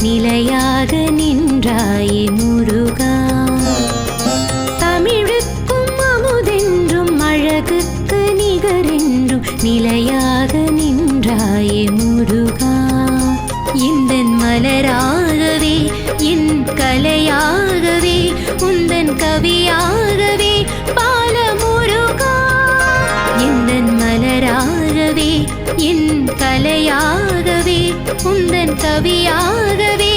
நிலையாக நின்றாயே முருகா. தமிழுக்கும் அமுதென்றும் அழகுக்கு நிகரென்றும் நிலையாக நின்றாயே முருகா. இந்த மலரா என் கலையாகவே உந்தன் கவியாகவே பால முருகா இந்த மலராகவே என் கலையாகவே உந்தன் கவியாகவே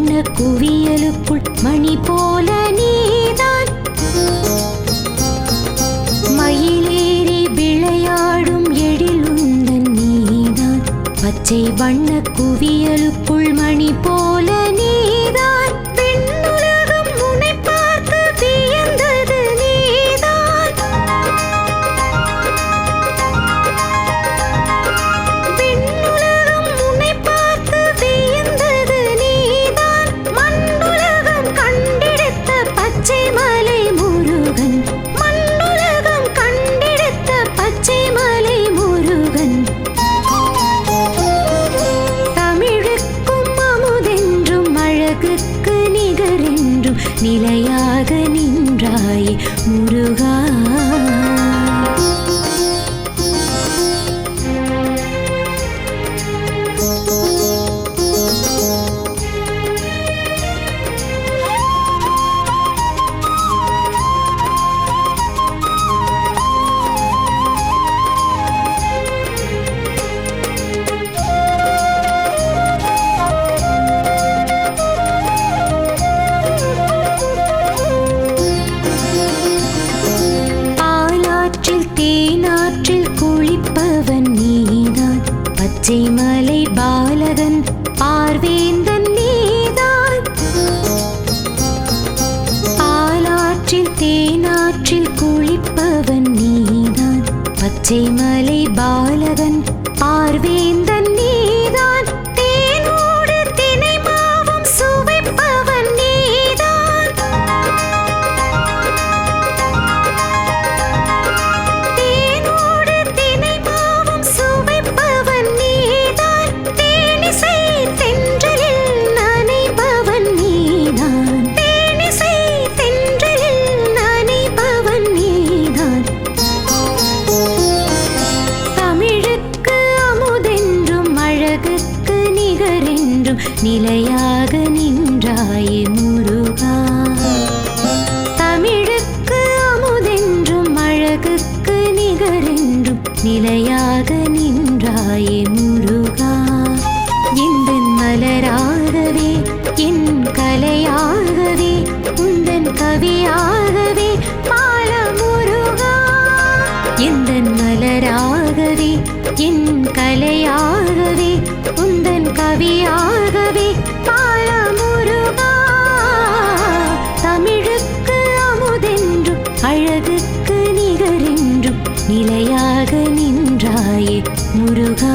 வண்ண குவியலுக்குள் மணி போல நீதான்? மயிலேறி விளையாடும் எழில் உந்தன் நீதான். பச்சை வண்ண குவியலுக்குள் மணி போல நீ நிலையாக நின்றாய் முருகா. பச்சை பாலகன் பார்வேந்தன் நீதான். பாலாற்றில் தேனாற்றில் குளிப்பவன் நீதான். பச்சைமலை பாலகன் பார்வேந்தன் நிலையாக நின்றாயே முருகா. தமிழுக்கு அமுதென்றும் அழகுக்கு நிகரென்றும் நிலையாக நின்றாயே முருகா. இந்த மலராகவே என் கலையாகவே உந்தன் கவியாக என் கலையாகவே உந்தன் கவியாகவே பால தமிழுக்கு அமுதென்றும் அழகுக்கு நிகரென்றும் நிலையாக நின்றாயே முருகா.